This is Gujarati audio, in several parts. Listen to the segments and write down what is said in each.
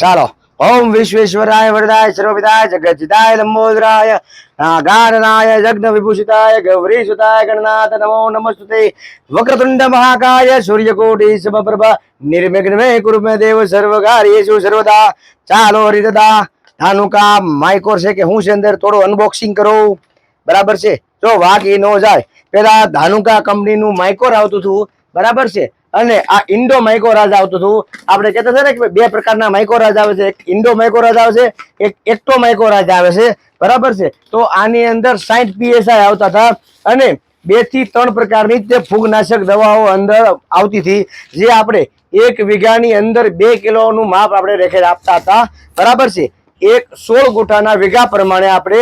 ચાલો. ઓમ વિશ્વેશ્વરાય વરદાય સર્વપિતાય જગતજિતાય લંબોદરાય નાગાનનાય યજ્ઞ વિભૂષિતાય ગૌરી સુતાય ગણનાથ નમો નમસ્તુતે. વક્રતુંડ મહાકાય સૂર્યકોટિ સમપ્રભા નિર્વિઘ્ને કુરુ મે દેવ સર્વકાર્યેષુ સર્વદા. ચાલો હરિદા ધાનુકા માઇકોર છે કે હું છે અંદર થોડું અનબોક્સિંગ કરું. બરાબર છે? જો વાઘ એ ન જાય, પેલા ધાનુકા કંપનીનું માઇકોર આવતું હતું. બરાબર છે? અને આ ઇન્ડો માઇકોરાજ આવતું હતું. આપણે કહેતા હતા ને કે બે પ્રકારના માઇકોરાજ આવે છે. એક ઇન્ડો માઇકોરાજ આવે છે, એક એક્ટો માઇકોરાજ આવે છે. બરાબર છે? તો આની અંદર સાઠ પીએસઆઈ આવતા હતા અને બેથી ત્રણ પ્રકારની જે ફૂગનાશક દવાઓ અંદર આવતી હતી, જે આપણે એક વીઘાની અંદર બે કિલોનું માપ આપણે રેખે આપતા હતા. બરાબર છે? એક સોળ ગુઠાના વીઘા પ્રમાણે આપણે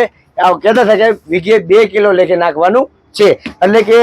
કહેતા હતા કે વીઘે બે કિલો લેખે નાખવાનું છે. એટલે કે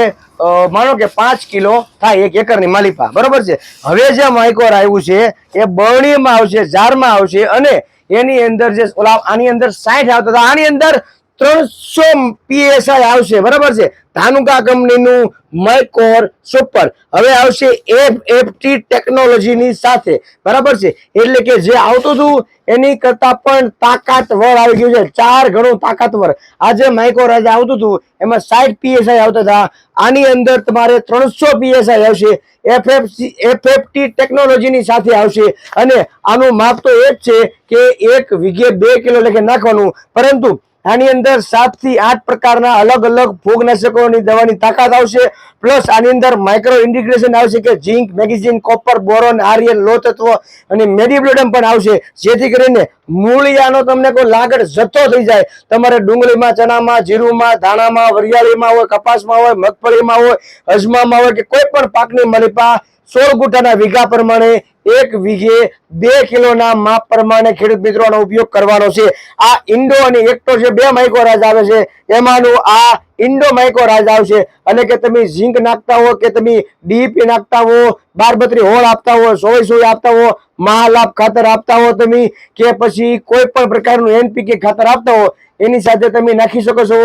માનો કે પાંચ કિલો થાય એક એકરની માલિપા. બરોબર છે? હવે જે માઇકોર આવ્યું છે, એ બરણીમાં આવશે, જારમાં આવશે અને એની અંદર જે ઓલા, આની અંદર સાઠ આવતા હતા. આની અંદર ત્રણસો પીએસઆઈ આવશે. બરાબર છે? ધાનુકા કંપનીનું માઇકોર સુપર હવે આવશે એફ એફટી ટેકનોલોજીની સાથે. બરાબર છે? એટલે કે જે આવતું હતું, એની કરતાં પણ તાકાતવર આવી ગયું છે. ચાર ગણું તાકાતવર. આ જે માઇકોર આજે આવતું હતું, એમાં સાઠ પીએસઆઈ આવતા હતા. આની અંદર તમારે ત્રણસો પીએસઆઈ આવશે. એફએફસી, એફએફટી ટેકનોલોજીની સાથે આવશે. અને આનું માપ તો એ જ છે કે એક વીઘે બે કિલો લેખે નાખવાનું. પરંતુ આની અંદર સાતથી આઠ પ્રકારના અલગ અલગ ફૂગનાશકોની દવાની તાકાત આવશે. પ્લસ આની અંદર માઇક્રો ઇન્ડિગ્રેશન આવશે કે zinc, magnesium, copper, boron, iron લો તત્વ અને મેડિબ્લોડમ પણ આવશે. જેથી કરીને મૂળિયાનો તમને કોઈ લાગડ જથ્થો થઈ જાય. તમારે ડુંગળીમાં, ચણામાં, જીરુમાં, ધાણામાં, વરિયાળીમાં હોય, કપાસમાં હોય, મગફળીમાં હોય, અજમામાં હોય કે કોઈ પણ પાકની મલિપા સોળ ગુઠાના વીઘા પ્રમાણે એક વીઘે બે કિલોના માપ પ્રમાણે ખેડૂત મિત્રોનો ઉપયોગ કરવાનો છે. આ ઇન્ડો અને એકટો જે બે માઇકોરાજ આવે છે, એમાંનું આ ઇન્ડો માઇકોરાજ આવશે. અને કે તમે ઝીંક નાખતા હો કે તમે ડીપી નાખતા હો, બારબત્રી હોળ આપતા હો, સોય સોય આપતા હો, મહાલાભ ખાતર આપતા હો તમે, કે પછી કોઈ પણ પ્રકારનું એનપીકે ખાતર આપતા હો એની સાથે તમે નાખી શકો છો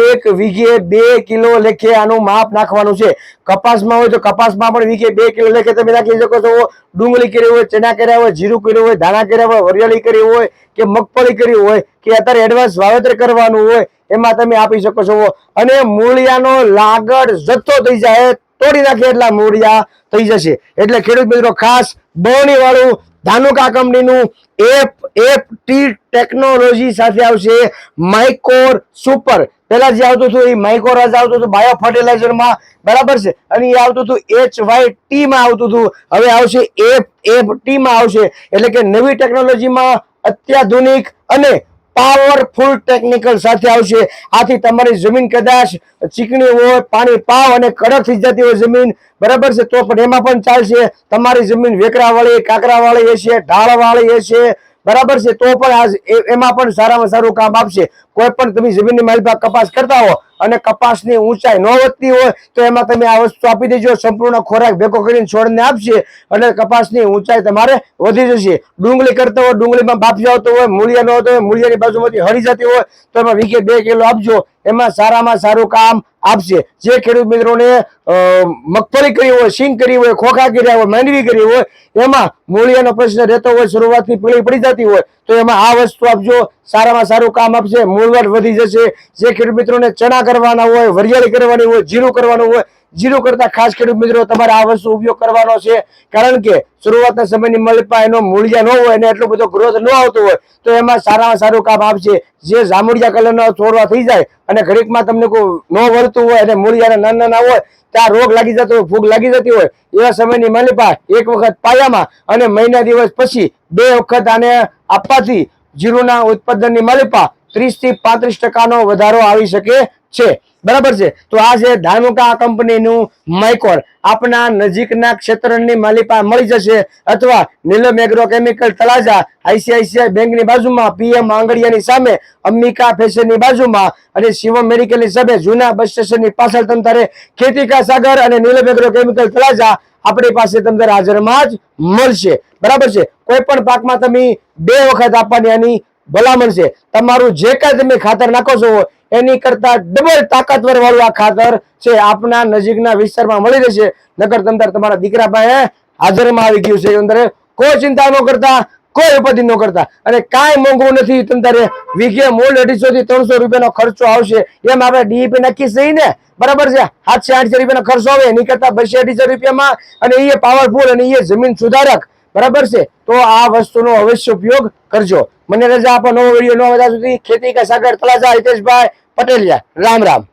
એક વીઘે બે કિલો લેખે આનું માપ નાખવાનું છે. કપાસમાં હોય તો કપાસમાં પણ વીઘે બે કિલો લેખે તમે નાખી શકો છો. ડુંગળી કરી હોય, ચણા કર્યા હોય, જીરું કર્યું હોય, ધાણા કર્યા હોય, વરિયાળી કરી હોય કે મગફળી કરી હોય કે અત્યારે એડવાન્સ વાવેતર કરવાનું હોય એમાં તમે આપી શકો છો. અને મૂળિયાનો લાગડ જથ્થો થઈ જાય, તોડી નાખે એટલા મૂળિયા થઈ જશે. એટલે ખેડૂત મિત્રો ખાસ બવણી વાળું ધાનુકા કંપનીનું એફ એફ ટી ટેકનોલોજી સાથે આવશે માઇકોર સુપર. પહેલા જે આવતું હતું એ માઇકોરાજ આવતું હતું બાયો ફર્ટિલાઇઝરમાં. બરાબર છે? અને એ આવતું હતું એચ વાય ટીમાં આવતું હતું. હવે આવશે એફ એફ ટીમાં આવશે. એટલે કે નવી ટેકનોલોજીમાં અત્યાધુનિક અને પાવરફુલ ટેકનિકલ સાથે આવશે. આથી તમારી જમીન કદાચ ચીકણી હોય, પાણી પાવ અને કડક થઈ જતી હોય જમીન, બરાબર છે? તો પણ એમાં પણ ચાલશે. તમારી જમીન વેકરાવાળી, કાંકરાવાળી હશે, ઢાળવાળી હશે, બરાબર છે? તો પણ આ એમાં પણ સારામાં સારું કામ આપશે. કોઈ પણ તમે જમીનની માલિકા કપાસ કરતા હો અને કપાસની ઊંચાઈ ન વધતી હોય તો એમાં તમે આ વસ્તુ આપી દેજો, સંપૂર્ણ ખોરાક ભેગો કરીને છોડને આપશે અને કપાસની ઊંચાઈ તમારે વધી જશે. ડુંગળી કરતા હોય, ડુંગળીમાં બાફી આવતો હોય, મૂળિયા ન હોતો હોય, મૂળિયાની બાજુમાંથી હરી જતી હોય, તો એમાં વીઘે બે કિલો આપજો. એમાં સારામાં સારું કામ આપશે. જે ખેડૂત મિત્રોને મગફળી કરી હોય સિંગ કરી હોય, ખોખા કર્યા હોય, માંડવી કરી હોય, એમાં મૂળિયાનો પ્રશ્ન રહેતો હોય શરૂઆતથી પીળી પડી જતી હોય, તો એમાં આ વસ્તુ આપજો. સારામાં સારું કામ આપશે, મૂળવટ વધી જશે. જે ખેડૂત મિત્રોને ચણા કરવાના હોય, વરિયાળી કરવાની હોય, જીરું કરવાનું હોય, જીરું કરતા ખાસ ખેડૂત મિત્રો તમારે આ વસ્તુ ઉપયોગ કરવાનો છે. કારણ કે શરૂઆતના સમયની મલપા એનો મૂળિયા ન હોય અને એટલો બધો ગ્રોથ ન આવતો હોય, તો એમાં સારામાં સારું કામ આપશે. જે જામુડિયા કલરના છોડવા થઈ જાય અને ઘડીકમાં તમને કોઈ ન વળતું હોય અને મૂળિયાના નાના નાના હોય ત્યાં રોગ લાગી જતો હોય ફૂગ લાગી જતી હોય, એવા સમયની મલપા એક વખત પાયામાં અને મહિના દિવસ પછી બે વખત આને આપવાથી જીરુના ઉત્પાદનની મલિપા ત્રીસથી પાંત્રીસ ટકાનો વધારો આવી શકે છે. બરાબર છે? તો આ છે ધાનુકા કંપનીનું માઇકોર. આપના નજીકના ક્ષેત્રની માલિપા મળી જશે અથવા Neelam agro chemical Talaja ICICI બેંકની બાજુમાં પીએમ આંગડિયાની સામે અંબિકા ફેશનની બાજુમાં અને શિવમ મેડિકલની સામે જૂના બસ સ્ટેશનની પાછળ તંત્રે ખેતિકા સાગર અને નીલમ એગ્રો કેમિકલ તળાજા આપણી પાસે તમને હાજરમાં જ મળશે. બરાબર છે? કોઈ પણ પાકમાં તમે બે વખત આપવાની આની ભલામણ છે. તમારું જે કાંઈ તમે ખાતર નાખો છો, એની કરતા ડબલ તાકાતવર વાળું આ ખાતર છે આપના નજીકના વિસ્તારમાં મળી રહેશે. નગર તંદર તમારા દીકરા પાસે હાજરમાં આવી ગયું છે. અંદર કોઈ ચિંતા ન કરતા. કોઈ ઉપાધિ ન કરતા. અને કાંઈ મોંઘું નથી તારે વીઘે મૂળ અઢીસો થી ત્રણસો રૂપિયાનો ખર્ચો આવશે. એમ આપણે ડીઈપી નક્કી સહી ને? બરાબર છે? સાતસો આઠસો રૂપિયાનો ખર્ચો આવે, એની કરતા બસો અઢીસો રૂપિયામાં અને એ પાવરફુલ અને એ જમીન સુધારક. બરાબર છે? તો આ વસ્તુનો અવશ્ય ઉપયોગ કરજો. મને રજા આપો, નવો વીડિયો નવા બધા સુધી. ખેતી કે સાગર તલાજા હિતેશભાઈ પટેલિયા. રામ રામ.